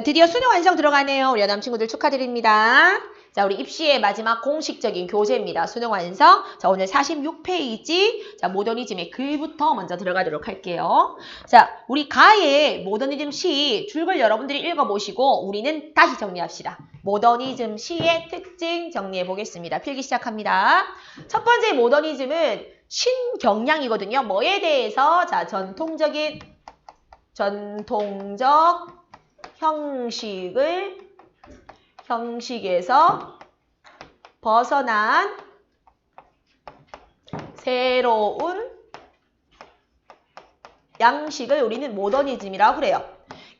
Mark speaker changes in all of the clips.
Speaker 1: 자, 드디어 수능 완성 들어가네요. 우리 여담 친구들 축하드립니다. 자, 우리 입시의 마지막 공식적인 교재입니다. 수능 완성. 자, 오늘 46페이지. 자, 모더니즘의 글부터 먼저 들어가도록 할게요. 자, 우리 가의 모더니즘 시 줄글 여러분들이 읽어보시고 우리는 다시 정리합시다. 모더니즘 시의 특징 정리해 보겠습니다. 필기 시작합니다. 첫 번째 모더니즘은 신경량이거든요. 뭐에 대해서? 자, 전통적인 전통적 형식을 형식에서 벗어난 새로운 양식을 우리는 모더니즘이라고 그래요.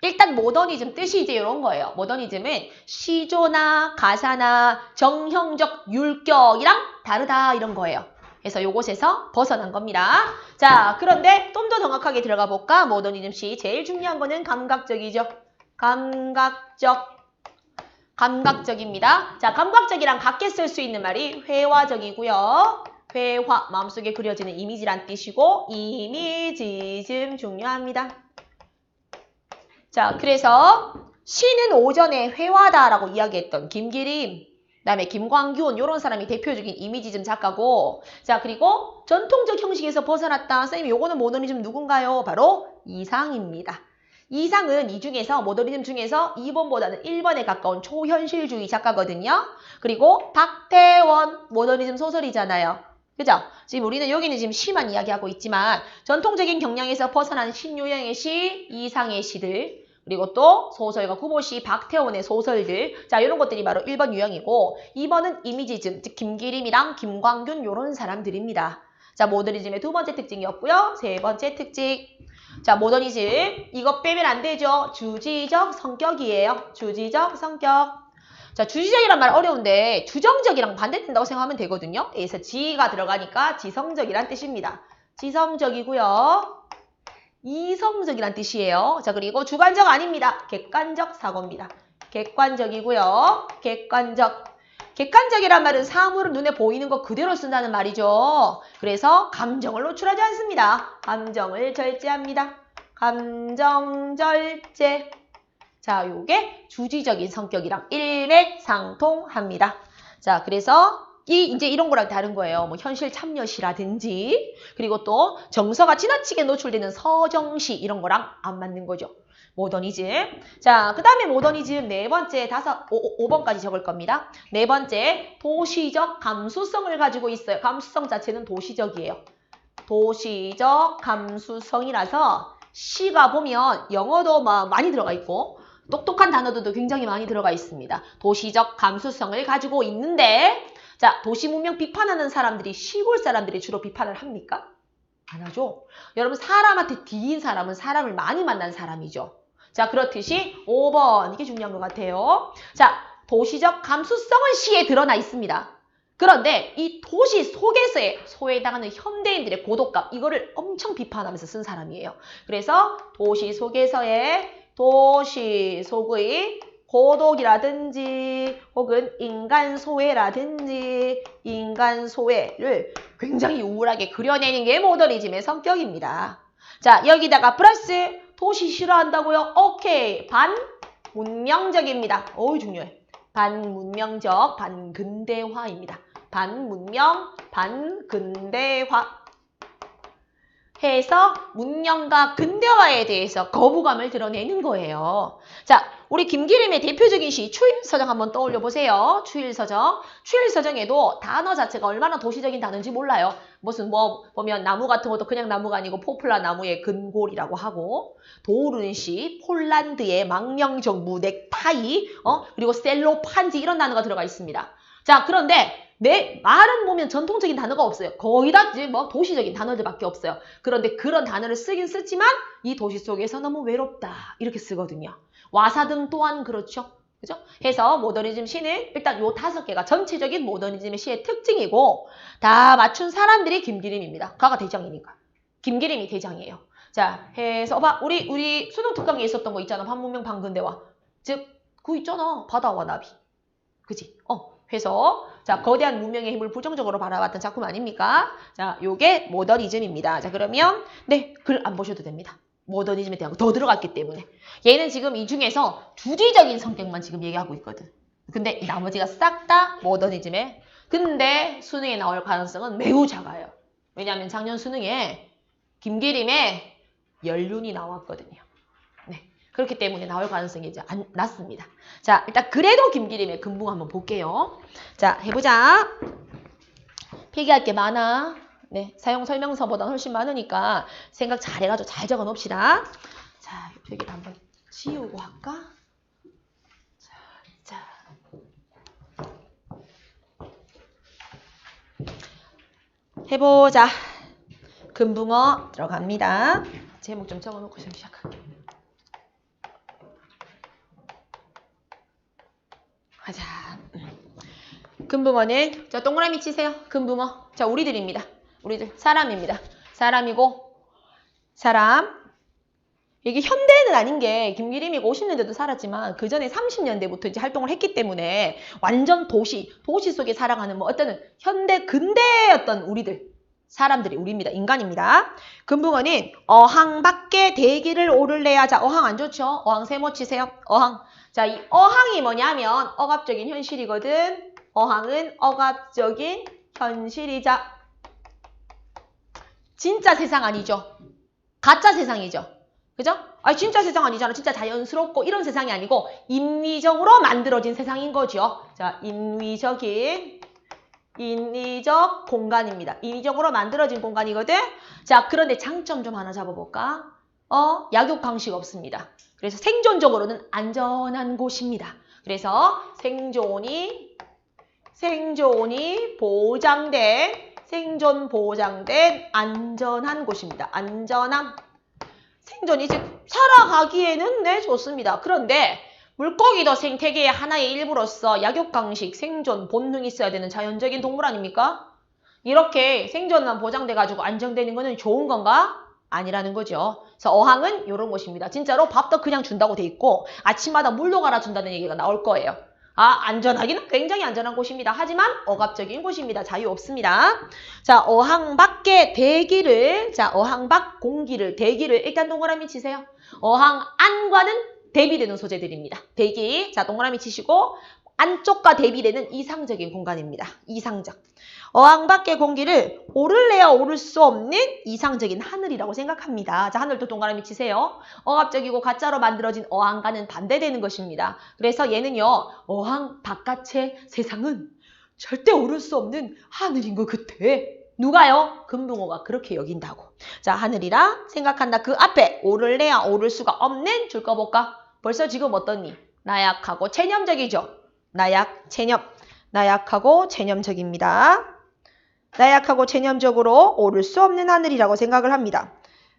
Speaker 1: 일단 모더니즘 뜻이 이제 이런 거예요. 모더니즘은 시조나 가사나 정형적 율격이랑 다르다 이런 거예요. 그래서 요곳에서 벗어난 겁니다. 자, 그런데 좀 더 정확하게 들어가 볼까? 모더니즘 시 제일 중요한 거는 감각적이죠. 감각적. 감각적입니다. 자, 감각적이랑 같게 쓸 수 있는 말이 회화적이고요. 회화, 마음속에 그려지는 이미지란 뜻이고 이미지즘 중요합니다. 자, 그래서 시는 오전에 회화다라고 이야기했던 김기림, 그 다음에 김광균 이런 사람이 대표적인 이미지즘 작가고 자 그리고 전통적 형식에서 벗어났다. 선생님 요거는 모더니즘 누군가요? 바로 이상입니다. 이상은 이 중에서 모더니즘 중에서 2번보다는 1번에 가까운 초현실주의 작가거든요. 그리고 박태원 모더니즘 소설이잖아요. 그죠? 지금 우리는 여기는 지금 시만 이야기하고 있지만 전통적인 경향에서 벗어난 신유형의 시, 이상의 시들 그리고 또 소설가 구보시, 박태원의 소설들 자 이런 것들이 바로 1번 유형이고 2번은 이미지즘 즉 김기림이랑 김광균 이런 사람들입니다. 자 모더니즘의 두 번째 특징이었고요. 세 번째 특징 자 모더니즘 이거 빼면 안 되죠. 주지적 성격이에요. 주지적 성격 자 주지적이란 말 어려운데 주정적이랑 반대된다고 생각하면 되거든요. 그래서 지가 들어가니까 지성적이란 뜻입니다. 지성적이고요. 이성적이란 뜻이에요. 자, 그리고 주관적 아닙니다. 객관적 사고입니다. 객관적이고요. 객관적. 객관적이란 말은 사물을 눈에 보이는 거 그대로 쓴다는 말이죠. 그래서 감정을 노출하지 않습니다. 감정을 절제합니다. 감정 절제. 자, 요게 주지적인 성격이랑 일맥상통합니다. 자, 그래서 이 이제 이런 거랑 다른 거예요. 뭐 현실 참여시라든지 그리고 또 정서가 지나치게 노출되는 서정시 이런 거랑 안 맞는 거죠. 모더니즘. 자, 그 다음에 모더니즘 네 번째 다섯, 오, 5번까지 적을 겁니다. 네 번째, 도시적 감수성을 가지고 있어요. 감수성 자체는 도시적이에요. 도시적 감수성이라서 시가 보면 영어도 막 많이 들어가 있고 똑똑한 단어들도 굉장히 많이 들어가 있습니다. 도시적 감수성을 가지고 있는데 자, 도시 문명 비판하는 사람들이 시골 사람들이 주로 비판을 합니까? 안 하죠. 여러분 사람한테 뒤인 사람은 사람을 많이 만난 사람이죠. 자, 그렇듯이 5번 이게 중요한 것 같아요. 자, 도시적 감수성은 시에 드러나 있습니다. 그런데 이 도시 속에서의 소에 해당하는 현대인들의 고독감 이거를 엄청 비판하면서 쓴 사람이에요. 그래서 도시 속에서의 도시 속의 고독이라든지 혹은 인간 소외라든지 인간 소외를 굉장히 우울하게 그려내는 게 모더니즘의 성격입니다. 자 여기다가 플러스 도시 싫어한다고요? 오케이 반 문명적입니다. 어우 중요해. 반문명적 반근대화입니다. 반문명 반근대화 해서 문명과 근대화에 대해서 거부감을 드러내는 거예요. 자, 우리 김기림의 대표적인 시 추일서정 한번 떠올려 보세요. 추일서정. 추일서정에도 단어 자체가 얼마나 도시적인 단어인지 몰라요. 무슨 뭐 보면 나무 같은 것도 그냥 나무가 아니고 포플라 나무의 근골이라고 하고 도른시, 폴란드의 망명정부 넥타이, 어 그리고 셀로 판지 이런 단어가 들어가 있습니다. 자, 그런데 내 말은 보면 전통적인 단어가 없어요. 거의 다 이제 뭐 도시적인 단어들밖에 없어요. 그런데 그런 단어를 쓰긴 쓰지만 이 도시 속에서 너무 외롭다 이렇게 쓰거든요. 와사등 또한 그렇죠. 그죠? 해서 모더니즘 시는 일단 요 다섯 개가 전체적인 모더니즘의 시의 특징이고 다 맞춘 사람들이 김기림입니다. 가가 대장이니까. 김기림이 대장이에요. 자, 해서 봐 우리 우리 수능 특강에 있었던 거 있잖아. 반문명 반근대화. 즉, 그 있잖아. 바다와 나비. 그지? 어. 해서 자 거대한 문명의 힘을 부정적으로 바라봤던 작품 아닙니까? 자 요게 모더니즘입니다. 자 그러면 네 글 안 보셔도 됩니다. 모더니즘에 대한 거 더 들어갔기 때문에. 얘는 지금 이 중에서 주지적인 성격만 지금 얘기하고 있거든. 근데 이 나머지가 싹 다 모더니즘에. 근데 수능에 나올 가능성은 매우 작아요. 왜냐하면 작년 수능에 김기림의 연륜이 나왔거든요. 네. 그렇기 때문에 나올 가능성이 이제 안, 낮습니다. 자, 일단 그래도 김기림의 금붕 한번 볼게요. 자, 해보자. 필기할 게 많아. 네, 사용 설명서보다 훨씬 많으니까 생각 잘 해가지고 잘 적어 놓읍시다. 자, 필기를 한번 지우고 할까? 자, 자. 해보자. 금붕어 들어갑니다. 제목 좀 적어놓고 좀 시작할게. 가자. 금붕어는 자 동그라미 치세요. 금붕어. 자 우리들입니다. 우리들 사람입니다. 사람이고 사람. 이게 현대는 아닌 게 김기림이가 50년대도 살았지만 그 전에 30년대부터 이제 활동을 했기 때문에 완전 도시, 도시 속에 살아가는 뭐 어떤 현대 근대였던 우리들 사람들이 우리입니다. 인간입니다. 금붕어는 어항 밖에 대기를 오를래야 자 어항 안 좋죠? 어항 세모 치세요. 어항. 자, 이 어항이 뭐냐면 억압적인 현실이거든. 어항은 억압적인 현실이자 진짜 세상 아니죠. 가짜 세상이죠. 그죠? 아 진짜 세상 아니잖아. 진짜 자연스럽고 이런 세상이 아니고 인위적으로 만들어진 세상인 거죠. 자, 인위적인 인위적 공간입니다. 인위적으로 만들어진 공간이거든. 자, 그런데 장점 좀 하나 잡아볼까? 어, 약육 방식 없습니다. 그래서 생존적으로는 안전한 곳입니다. 그래서 생존이 생존이 보장된 생존 보장된 안전한 곳입니다. 안전함. 생존이 즉 살아가기에는 네 좋습니다. 그런데 물고기도 생태계의 하나의 일부로서 약육 방식, 생존, 본능이 있어야 되는 자연적인 동물 아닙니까? 이렇게 생존만 보장돼 가지고 안정되는 거는 좋은 건가? 아니라는 거죠. 그래서 어항은 이런 곳입니다. 진짜로 밥도 그냥 준다고 돼 있고 아침마다 물도 갈아준다는 얘기가 나올 거예요. 아, 안전하기는 굉장히 안전한 곳입니다. 하지만 억압적인 곳입니다. 자유 없습니다. 자, 어항 밖에 대기를, 자, 어항 밖 공기를, 대기를 일단 동그라미 치세요. 어항 안과는 대비되는 소재들입니다. 대기, 자, 동그라미 치시고 안쪽과 대비되는 이상적인 공간입니다. 이상적. 어항 밖의 공기를 오를래야 오를 수 없는 이상적인 하늘이라고 생각합니다. 자, 하늘도 동그라미 치세요. 억압적이고 가짜로 만들어진 어항과는 반대되는 것입니다. 그래서 얘는요, 어항 바깥의 세상은 절대 오를 수 없는 하늘인 것 같아. 누가요? 금붕어가 그렇게 여긴다고. 자, 하늘이라 생각한다. 그 앞에 오를래야 오를 수가 없는 줄거 볼까? 벌써 지금 어떠니? 나약하고 체념적이죠? 나약, 체념. 나약하고 체념적입니다. 나약하고 체념적으로 오를 수 없는 하늘이라고 생각을 합니다.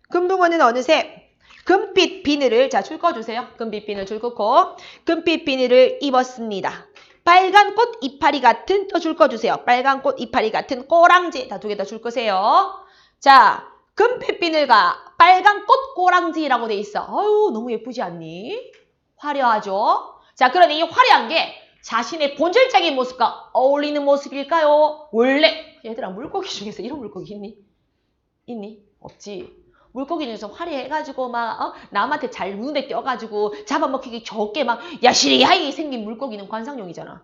Speaker 1: 금붕어는 어느새 금빛 비늘을 자 줄 꺼주세요. 금빛 비늘 줄 긋고 금빛 비늘을 입었습니다. 빨간 꽃 이파리 같은 또 줄 꺼주세요. 빨간 꽃 이파리 같은 꼬랑지 다 두 개 다 줄 거세요. 자 금빛 비늘과 빨간 꽃 꼬랑지라고 돼 있어. 어유 너무 예쁘지 않니? 화려하죠? 자 그러니 이 화려한 게 자신의 본질적인 모습과 어울리는 모습일까요? 원래 얘들아 물고기 중에서 이런 물고기 있니? 있니? 없지. 물고기 중에서 화려해가지고 막 어? 남한테 잘 눈에 띄어가지고 잡아먹히기 좋게 막 야시리하게 생긴 물고기는 관상용이잖아.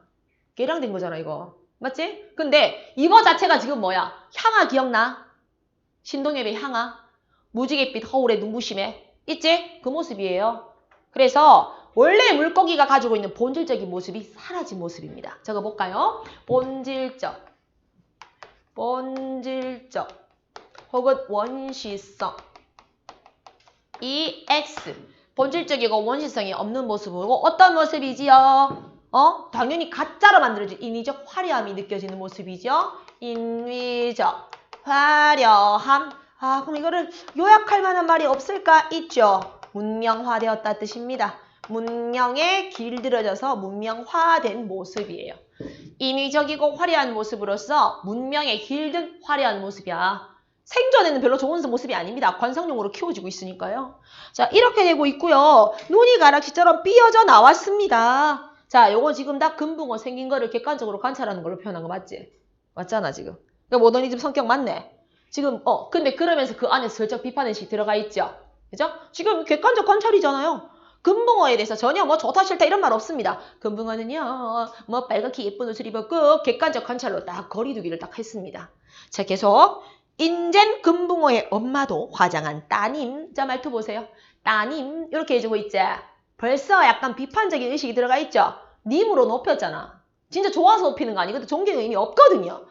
Speaker 1: 걔랑 된 거잖아 이거. 맞지? 근데 이거 자체가 지금 뭐야? 향아 기억나? 신동엽의 향아? 무지갯빛 허울의 눈부심에 있지? 그 모습이에요. 그래서 원래 물고기가 가지고 있는 본질적인 모습이 사라진 모습입니다. 적어볼까요? 본질적, 본질적, 혹은 원시성. EX, 본질적이고 원시성이 없는 모습이고 어떤 모습이지요? 어? 당연히 가짜로 만들어진 인위적 화려함이 느껴지는 모습이죠. 인위적 화려함. 아, 그럼 이거를 요약할 만한 말이 없을까? 있죠. 문명화되었다 뜻입니다. 문명에 길들여져서 문명화된 모습이에요. 인위적이고 화려한 모습으로서 문명에 길든 화려한 모습이야. 생존에는 별로 좋은 모습이 아닙니다. 관상용으로 키워지고 있으니까요. 자, 이렇게 되고 있고요. 눈이 가락지처럼 삐어져 나왔습니다. 자, 요거 지금 다 금붕어 생긴 거를 객관적으로 관찰하는 걸로 표현한 거 맞지? 맞잖아, 지금. 그러니까 모더니즘 성격 맞네. 지금, 어, 근데 그러면서 그 안에 슬쩍 비판의식 들어가 있죠? 그죠? 지금 객관적 관찰이잖아요. 금붕어에 대해서 전혀 뭐 좋다 싫다 이런 말 없습니다. 금붕어는요, 뭐 빨갛게 예쁜 옷을 입었고 객관적 관찰로 딱 거리두기를 딱 했습니다. 자, 계속 인젠 금붕어의 엄마도 화장한 따님. 자, 말투 보세요. 따님 이렇게 해주고 있지. 벌써 약간 비판적인 의식이 들어가 있죠. 님으로 높였잖아. 진짜 좋아서 높이는 거 아니거든. 존경의 의미 없거든요.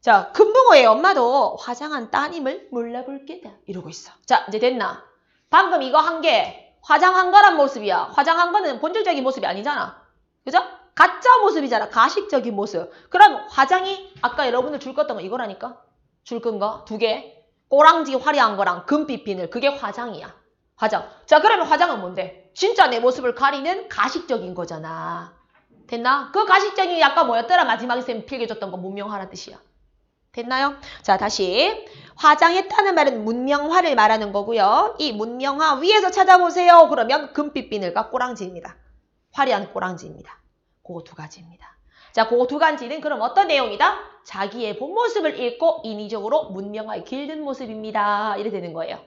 Speaker 1: 자, 금붕어의 엄마도 화장한 따님을 몰라볼 게다. 이러고 있어. 자, 이제 됐나? 방금 이거 한 게 화장한 거란 모습이야. 화장한 거는 본질적인 모습이 아니잖아. 그죠? 가짜 모습이잖아. 가식적인 모습. 그럼 화장이 아까 여러분들 줄 껐던 거 이거라니까? 줄건거두 개. 꼬랑지 화려한 거랑 금빛 비늘. 그게 화장이야. 화장. 자, 그러면 화장은 뭔데? 진짜 내 모습을 가리는 가식적인 거잖아. 됐나? 그 가식적인 약간 뭐였더라? 마지막에 쌤 필겨줬던 거 문명화란 뜻이야. 됐나요? 자, 다시. 화장했다는 말은 문명화를 말하는 거고요. 이 문명화 위에서 찾아보세요. 그러면 금빛 비늘과 꼬랑지입니다. 화려한 꼬랑지입니다. 그거 두 가지입니다. 자, 그거 두 가지는 그럼 어떤 내용이다? 자기의 본 모습을 읽고 인위적으로 문명화에 길든 모습입니다. 이래 되는 거예요.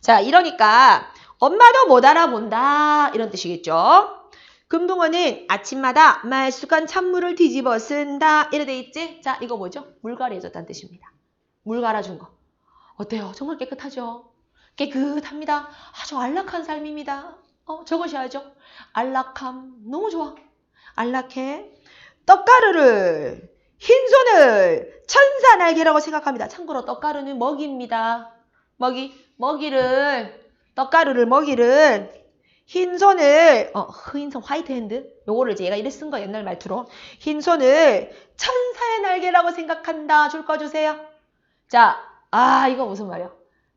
Speaker 1: 자, 이러니까 엄마도 못 알아본다. 이런 뜻이겠죠. 금붕어는 아침마다 말쑥한 찬물을 뒤집어 쓴다. 이래 돼 있지? 자, 이거 뭐죠? 물 가려졌다는 뜻입니다. 물 갈아준 거. 어때요? 정말 깨끗하죠? 깨끗합니다. 아주 안락한 삶입니다. 어, 적으셔야죠. 안락함. 너무 좋아. 안락해. 떡가루를, 흰손을 천사 날개라고 생각합니다. 참고로 떡가루는 먹이입니다. 먹이, 먹이를, 떡가루를 먹이를, 흰손을, 어, 흰손 화이트 핸드? 요거를 제가 이래 쓴 거 옛날 말투로. 흰손을 천사의 날개라고 생각한다. 줄 거 주세요. 자, 아, 이거 무슨 말이야?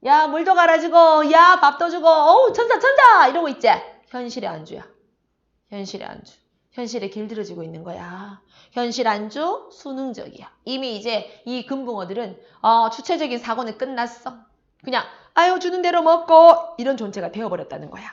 Speaker 1: 야, 물도 갈아주고, 야, 밥도 주고, 어우, 천사, 천사! 이러고 있지? 현실의 안주야. 현실의 안주. 현실에 길들여지고 있는 거야. 현실 안주, 수능적이야. 이미 이제 이 금붕어들은, 어, 주체적인 사고는 끝났어. 그냥, 아유, 주는 대로 먹고, 이런 존재가 되어버렸다는 거야.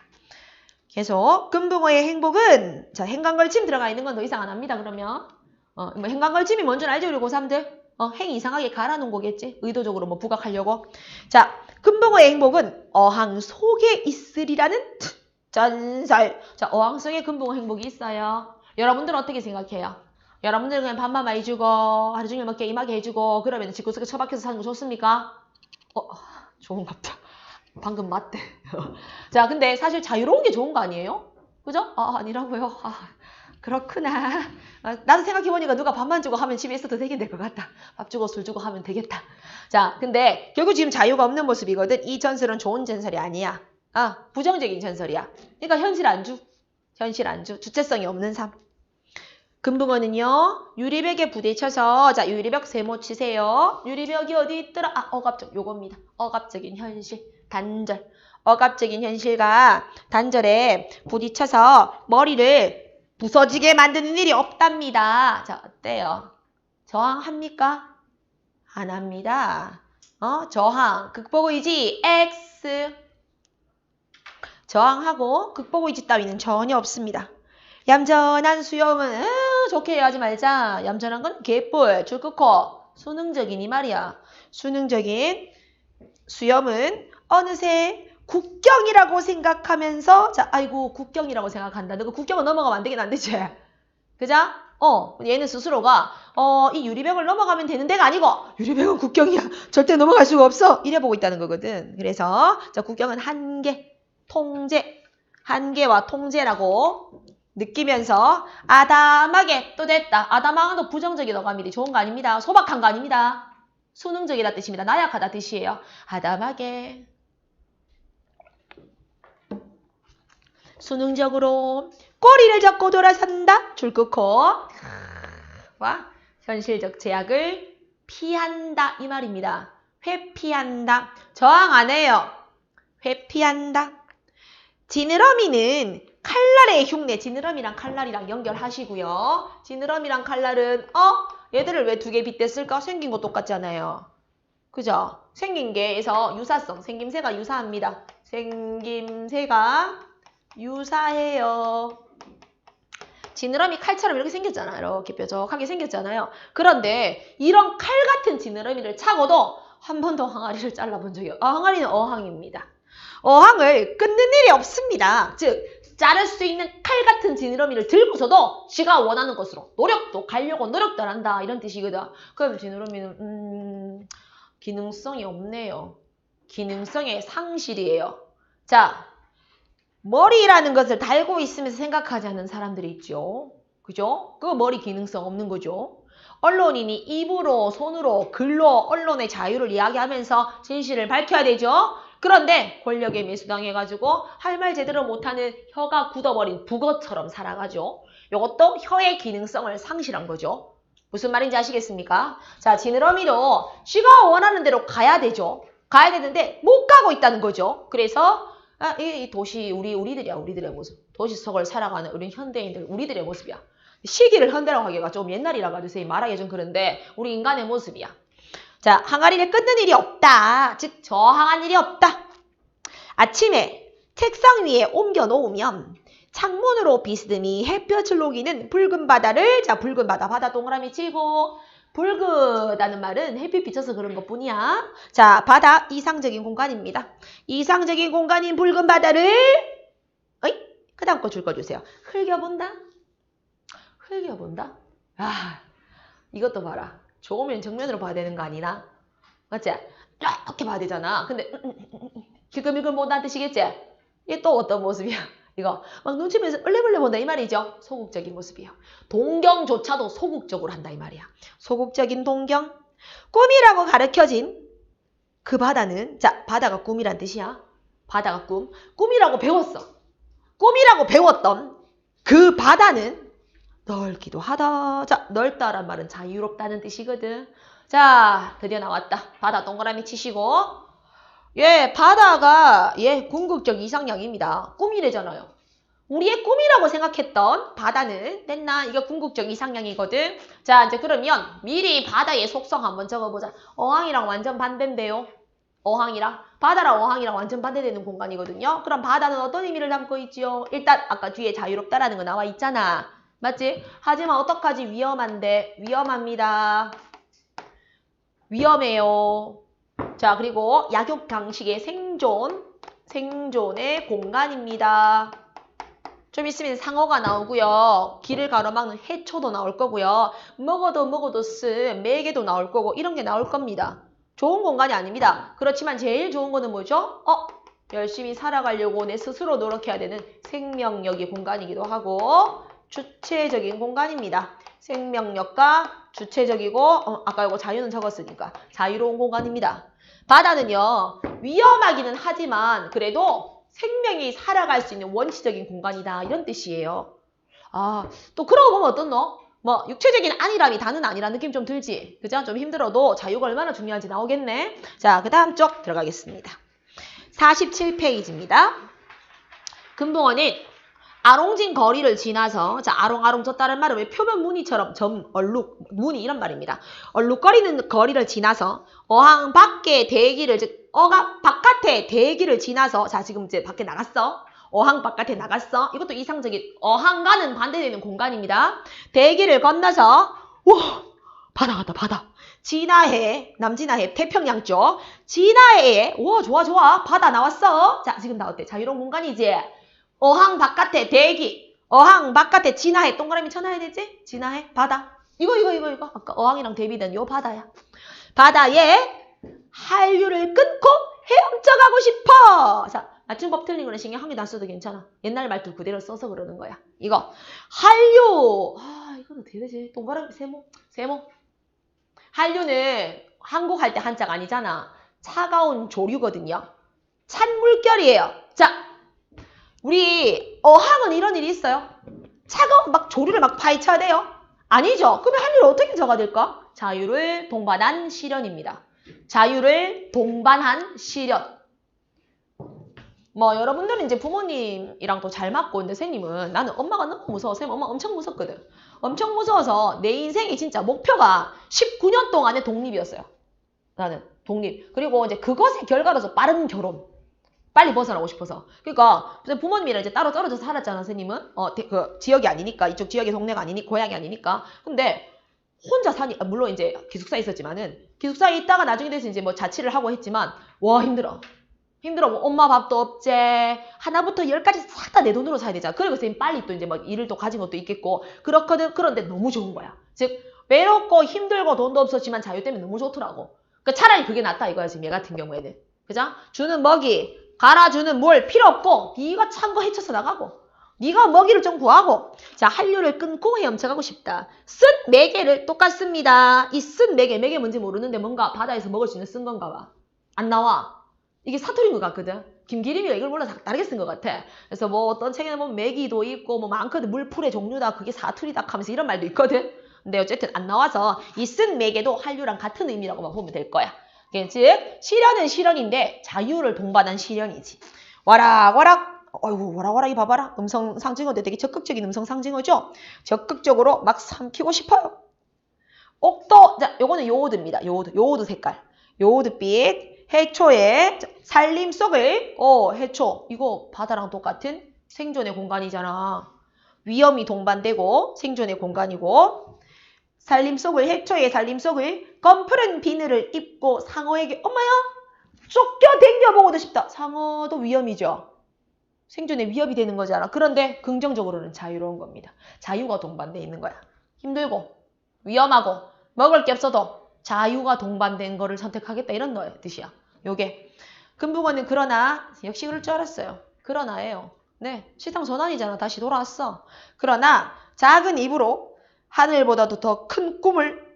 Speaker 1: 계속, 금붕어의 행복은, 자, 행간걸침 들어가 있는 건 더 이상 안 합니다, 그러면. 어, 뭐 행간걸침이 뭔지 알죠, 우리 고3들? 어, 행 이상하게 갈아놓은 거겠지? 의도적으로 뭐 부각하려고. 자, 금붕어의 행복은 어항 속에 있으리라는 전설. 자, 어항 속에 금붕어 행복이 있어요. 여러분들은 어떻게 생각해요? 여러분들은 그냥 밥만 많이 주고 하루 종일 뭐 게임하게 해주고 그러면 집구석에 처박혀서 사는 거 좋습니까? 어, 좋은 갑자. 방금 맞대. 자, 근데 사실 자유로운 게 좋은 거 아니에요? 그죠? 아, 아니라고요. 아, 그렇구나. 아, 나도 생각해보니까 누가 밥만 주고 하면 집에 있어도 되긴 될 것 같다. 밥 주고 술 주고 하면 되겠다. 자, 근데 결국 지금 자유가 없는 모습이거든. 이 전설은 좋은 전설이 아니야. 아, 부정적인 전설이야. 그러니까 현실 안주. 현실 안주. 주체성이 없는 삶. 금붕어는요, 유리벽에 부딪혀서, 자, 유리벽 세모 치세요. 유리벽이 어디 있더라? 아, 억압적, 요겁니다. 억압적인 현실, 단절. 억압적인 현실과 단절에 부딪혀서 머리를 부서지게 만드는 일이 없답니다. 자, 어때요? 저항합니까? 안 합니다. 어, 저항, 극복의지, X. 저항하고 극복의지 따위는 전혀 없습니다. 얌전한 수염은 으, 좋게 해야지 말자. 얌전한 건 개뿔, 줄 끊고 수능적인 이 말이야. 수능적인 수염은 어느새 국경이라고 생각하면서 자, 아이고 국경이라고 생각한다. 너그 국경을 넘어가면 안 되긴 안 되지. 그죠? 어, 얘는 스스로가 어, 이 유리벽을 넘어가면 되는 데가 아니고 유리벽은 국경이야. 절대 넘어갈 수가 없어. 이래 보고 있다는 거거든. 그래서 자, 국경은 한계, 통제, 한계와 통제라고 느끼면서 아담하게 또 됐다. 아담한 도 부정적이라고 합니다. 좋은 거 아닙니다. 소박한 거 아닙니다. 수능적이다 뜻입니다. 나약하다 뜻이에요. 아담하게. 수능적으로 꼬리를 잡고 돌아선다. 줄 끊고 와 현실적 제약을 피한다 이 말입니다. 회피한다. 저항 안 해요. 회피한다. 지느러미는 칼날의 흉내, 지느러미랑 칼날이랑 연결하시고요. 지느러미랑 칼날은 어? 얘들을 왜 두 개 빗댔을까? 생긴 거 똑같잖아요. 그죠? 생긴 게에서 유사성, 생김새가 유사합니다. 생김새가 유사해요. 지느러미 칼처럼 이렇게 생겼잖아요. 이렇게 뾰족하게 생겼잖아요. 그런데 이런 칼 같은 지느러미를 차고도 한 번도 항아리를 잘라본 적이 없어요. 아, 항아리는 어항입니다. 어항을 끊는 일이 없습니다. 즉 자를 수 있는 칼 같은 지느러미를 들고서도 지가 원하는 것으로 노력도 가려고 노력도 안 한다 이런 뜻이거든. 그럼 지느러미는 음 기능성이 없네요. 기능성의 상실이에요. 자 머리라는 것을 달고 있으면서 생각하지 않는 사람들이 있죠. 그죠? 그 머리 기능성 없는 거죠. 언론인이 입으로, 손으로, 글로 언론의 자유를 이야기하면서 진실을 밝혀야 되죠. 그런데 권력에 매수당해가지고 할 말 제대로 못하는 혀가 굳어버린 북어처럼 살아가죠. 이것도 혀의 기능성을 상실한 거죠. 무슨 말인지 아시겠습니까? 자, 지느러미도 지가 원하는 대로 가야 되죠. 가야 되는데 못 가고 있다는 거죠. 그래서 아, 이, 이 도시 우리 우리들이야 우리들의 모습. 도시 속을 살아가는 우리 현대인들 우리들의 모습이야. 시기를 현대라고 하기가 좀 옛날이라 가지고 말하기 좀 그런데 우리 인간의 모습이야. 자, 항아리를 끊는 일이 없다. 즉 저항한 일이 없다. 아침에 책상 위에 옮겨 놓으면 창문으로 비스듬히 햇볕을 녹이는 붉은 바다를 자 붉은 바다 바다 동그라미 치고 붉다는 말은 햇빛 비쳐서 그런 것 뿐이야. 자 바다 이상적인 공간입니다. 이상적인 공간인 붉은 바다를 어이 그 다음 거 줄거 주세요. 흘겨본다. 흘겨본다. 아 이것도 봐라. 좋으면 정면으로 봐야 되는 거 아니나? 맞지? 이렇게 봐야 되잖아. 근데. 지금 본다는 뜻이겠지? 이게 또 어떤 모습이야? 이거 막 눈치 보면서 얼레벌레 본다 이 말이죠. 소극적인 모습이에요. 동경조차도 소극적으로 한다 이 말이야. 소극적인 동경. 꿈이라고 가르쳐진 그 바다는 자 바다가 꿈이란 뜻이야. 바다가 꿈. 꿈이라고 배웠어. 꿈이라고 배웠던 그 바다는 넓기도 하다. 자 넓다란 말은 자유롭다는 뜻이거든. 자 드디어 나왔다. 바다 동그라미 치시고 예, 바다가 예, 궁극적 이상향입니다. 꿈이래잖아요. 우리의 꿈이라고 생각했던 바다는 됐나? 이거 궁극적 이상향이거든. 자, 이제 그러면 미리 바다의 속성 한번 적어보자. 어항이랑 완전 반대인데요. 어항이랑 바다랑 어항이랑 완전 반대되는 공간이거든요. 그럼 바다는 어떤 의미를 담고 있지요? 일단 아까 뒤에 자유롭다라는 거 나와 있잖아. 맞지? 하지만 어떡하지? 위험한데 위험합니다. 위험해요. 자, 그리고 약육 강식의 생존, 생존의 공간입니다. 좀 있으면 상어가 나오고요. 길을 가로막는 해초도 나올 거고요. 먹어도 먹어도 쓴 매개도 나올 거고 이런 게 나올 겁니다. 좋은 공간이 아닙니다. 그렇지만 제일 좋은 거는 뭐죠? 어? 열심히 살아가려고 내 스스로 노력해야 되는 생명력의 공간이기도 하고 주체적인 공간입니다. 생명력과 주체적이고 어, 아까 이거 자유는 적었으니까 자유로운 공간입니다. 바다는요 위험하기는 하지만 그래도 생명이 살아갈 수 있는 원시적인 공간이다 이런 뜻이에요. 아 또 그러고 보면 어떻노? 뭐 육체적인 안일함이 다는 아니라는 느낌 좀 들지? 그죠? 좀 힘들어도 자유가 얼마나 중요한지 나오겠네. 자, 그 다음 쪽 들어가겠습니다. 47페이지입니다. 금붕어는 아롱진 거리를 지나서 자 아롱아롱 졌다는 말은 왜 표면 무늬처럼 점 얼룩 무늬 이런 말입니다. 얼룩거리는 거리를 지나서 어항 밖에 대기를 즉 어가 바깥에 대기를 지나서 자 지금 이제 밖에 나갔어. 어항 바깥에 나갔어. 이것도 이상적인 어항과는 반대되는 공간입니다. 대기를 건너서 와 바다 같다 바다. 진화해 남진화해 태평양 쪽 진화해에 와 좋아 좋아 바다 나왔어. 자 지금 나왔대 자유로운 공간이지. 어항 바깥에 대기, 어항 바깥에 진화해 동그라미 쳐놔야 되지? 진화해 바다. 이거 이거 이거 이거 아까 어항이랑 대비된 요 바다야. 바다에 한류를 끊고 헤엄쳐가고 싶어. 자 맞춤법 틀린 거는 신경 한 개도 안 써도 괜찮아. 옛날 말투 그대로 써서 그러는 거야. 이거 한류. 아 어떻게 되지? 동그라미 세모 세모. 한류는 한국 할 때 한자가 아니잖아. 차가운 조류거든요. 찬 물결이에요. 자 우리 어항은 이런 일이 있어요. 차가운 막 조류를 막 파헤쳐야 돼요. 아니죠. 그러면 할 일 어떻게 적어야 될까? 자유를 동반한 실현입니다. 자유를 동반한 실현. 뭐 여러분들은 이제 부모님이랑 또 잘 맞고 근데 선생님은 나는 엄마가 너무 무서워. 선생님 엄마 엄청 무섭거든. 엄청 무서워서 내 인생이 진짜 목표가 19년 동안의 독립이었어요. 나는 독립. 그리고 이제 그것의 결과로서 빠른 결혼. 빨리 벗어나고 싶어서. 그러니까 부모님이랑 이제 따로 떨어져서 살았잖아, 선생님은. 어, 그 지역이 아니니까 이쪽 지역의 동네가 아니니 고향이 아니니까. 근데 혼자 사니 아, 물론 이제 기숙사에 있었지만은 기숙사에 있다가 나중에 돼서 이제 뭐 자취를 하고 했지만 와 힘들어. 힘들어. 뭐 엄마 밥도 없제. 하나부터 열까지 싹 다 내 돈으로 사야 되잖아. 그리고 선생님 빨리 또 이제 막 일을 또 가진 것도 있겠고. 그렇거든. 그런데 너무 좋은 거야. 즉, 외롭고 힘들고 돈도 없었지만 자유 때문에 너무 좋더라고. 그러니까 차라리 그게 낫다 이거야, 지금 얘 같은 경우에는. 그죠? 주는 먹이, 갈아주는 물 필요 없고, 네가 찬 거 헤쳐서 나가고, 네가 먹이를 좀 구하고, 자, 한류를 끊고 헤엄쳐가고 싶다. 쓴 매개를 똑같습니다. 이 쓴 매개, 매개 뭔지 모르는데 뭔가 바다에서 먹을 수 있는 쓴 건가 봐. 안 나와. 이게 사투리인 것 같거든. 김기림이가 이걸 몰라 다 다르게 쓴 것 같아. 그래서 뭐 어떤 책에는 보면 메기도 있고 뭐 많거든. 물풀의 종류다. 그게 사투리다 하면서 이런 말도 있거든. 근데 어쨌든 안 나와서 이 쓴 매개도 한류랑 같은 의미라고만 보면 될 거야. 그게 즉 실현은 실현인데 자유를 동반한 실현이지. 와락 와락 어이구 와락 와락 이 봐봐라. 음성 상징어인데 되게 적극적인 음성 상징어죠. 적극적으로 막 삼키고 싶어요. 옥도 자 요거는 요오드입니다. 요오드 요오드 색깔. 요오드빛 해초의 살림 속을 어 해초 이거 바다랑 똑같은 생존의 공간이잖아. 위험이 동반되고 생존의 공간이고 살림 속을 해초의 살림 속을 검푸른 비늘을 입고 상어에게 엄마야 쫓겨 댕겨보고도 싶다. 상어도 위험이죠. 생존에 위협이 되는 거잖아. 그런데 긍정적으로는 자유로운 겁니다. 자유가 동반돼 있는 거야. 힘들고 위험하고 먹을 게 없어도 자유가 동반된 거를 선택하겠다 이런 거 뜻이야. 요게 금붕어는 그러나 역시 그럴 줄 알았어요. 그러나예요. 네, 시상 전환이잖아. 다시 돌아왔어. 그러나 작은 입으로 하늘보다도 더 큰 꿈을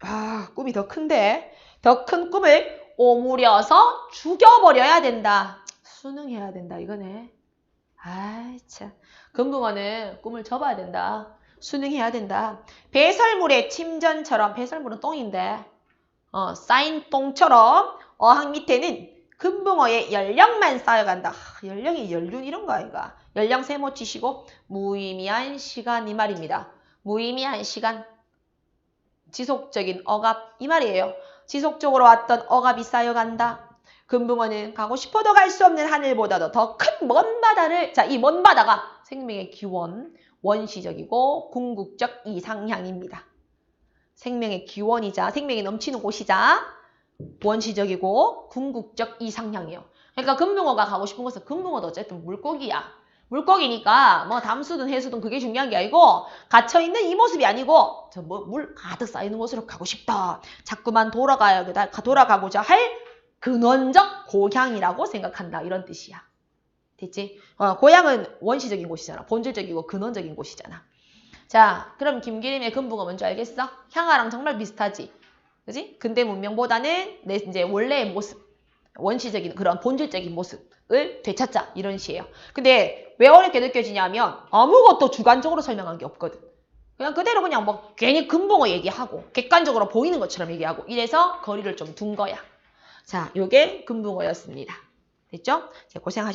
Speaker 1: 아 꿈이 더 큰데 더 큰 꿈을 오므려서 죽여버려야 된다. 수능해야 된다 이거네. 아이 참 금붕어는 꿈을 접어야 된다. 수능해야 된다. 배설물의 침전처럼 배설물은 똥인데 어, 쌓인 똥처럼 어항 밑에는 금붕어의 연령만 쌓여간다. 하, 연령이 연륜 이런 거 아이가. 연령 세모 치시고 무의미한 시간 이 말입니다. 무의미한 시간. 지속적인 억압 이 말이에요. 지속적으로 왔던 억압이 쌓여간다. 금붕어는 가고 싶어도 갈 수 없는 하늘보다도 더 큰 먼 바다를 자 이 먼 바다가 생명의 기원, 원시적이고 궁극적 이상향입니다. 생명의 기원이자 생명이 넘치는 곳이자 원시적이고 궁극적 이상향이에요. 그러니까 금붕어가 가고 싶은 곳은 금붕어도 어쨌든 물고기야. 물고기니까 뭐 담수든 해수든 그게 중요한 게 아니고 갇혀 있는 이 모습이 아니고 저뭐물 가득 쌓이는 곳으로 가고 싶다. 자꾸만 돌아가야 돌아가고자 할 근원적 고향이라고 생각한다 이런 뜻이야. 됐지? 어, 고향은 원시적인 곳이잖아. 본질적이고 근원적인 곳이잖아. 자, 그럼 김기림의 금붕어 뭔지 알겠어? 향아랑 정말 비슷하지? 그지? 근대 문명보다는 내 이제 원래의 모습, 원시적인 그런 본질적인 모습 을 되찾자 이런 시예요. 근데 왜 어렵게 느껴지냐면 아무것도 주관적으로 설명한 게 없거든. 그냥 그대로 그냥 뭐 괜히 금붕어 얘기하고 객관적으로 보이는 것처럼 얘기하고 이래서 거리를 좀 둔 거야. 자, 요게 금붕어였습니다. 됐죠? 고생하셨습니다.